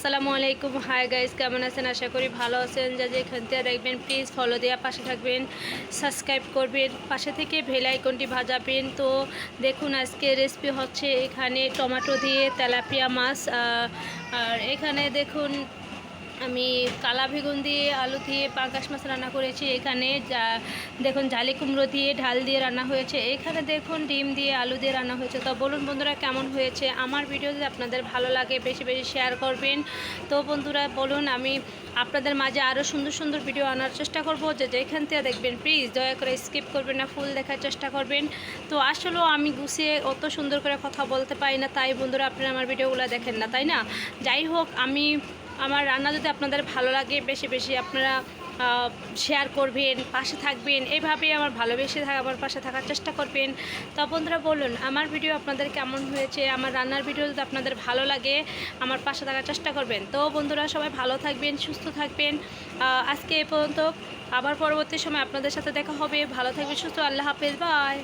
আসসালামু আলাইকুম। Hi guys কেমন আছেন? আশা করি ভালো আছেন। যা যে এখান থেকে দেখবেন প্লিজ ফলো দেওয়া পাশে থাকবেন। সাবস্ক্রাইব করবেন। পাশে থেকে ভেলাই কোনটি ভাজাবেন তো দেখুন, আজকে রেসিপি হচ্ছে এখানে টমেটো দিয়ে তেলাপিয়া মাছ। আর এখানে দেখুন আমি কালা বেগুন দিয়ে আলু দিয়ে পাঙ্কাশ মাছ রান্না করেছি এখানে। যা, দেখুন, জালি কুমড়ো দিয়ে, ঢাল দিয়ে রান্না হয়েছে। এখানে দেখুন, ডিম দিয়ে আলু দিয়ে রান্না হয়েছে। তো বলুন বন্ধুরা, কেমন হয়েছে? আমার ভিডিও যদি আপনাদের ভালো লাগে, বেশি বেশি শেয়ার করবেন। তো বন্ধুরা, বলুন, আমি আপনাদের মাঝে আরও সুন্দর সুন্দর ভিডিও আনার চেষ্টা করব। যে যেখান থেকে দেখবেন প্লিজ দয়া করে স্কিপ করবেন না ফুল দেখার চেষ্টা করবেন। তো আসলেও আমি গুছিয়ে অত সুন্দর করে কথা বলতে পারি না। তাই বন্ধুরা, আপনারা আমার ভিডিওগুলো দেখেন না, তাই না? যাই হোক, আমি আমার রান্না যদি আপনাদের ভালো লাগে, বেশি বেশি আপনারা শেয়ার করবেন, পাশে থাকবেন। এইভাবে আমার ভালোবেসে থাকা, আমার পাশে থাকার চেষ্টা করবেন। তো বন্ধুরা বলুন, আমার ভিডিও আপনাদের কেমন হয়েছে? আমার রান্নার ভিডিও যদি আপনাদের ভালো লাগে, আমার পাশে থাকার চেষ্টা করবেন। তো বন্ধুরা, সবাই ভালো থাকবেন, সুস্থ থাকবেন। আজকে এ পর্যন্ত আবার পরবর্তী সময় আপনাদের সাথে দেখা হবে। ভালো থাকবেন, সুস্থ, আল্লাহ হাফেজ বাই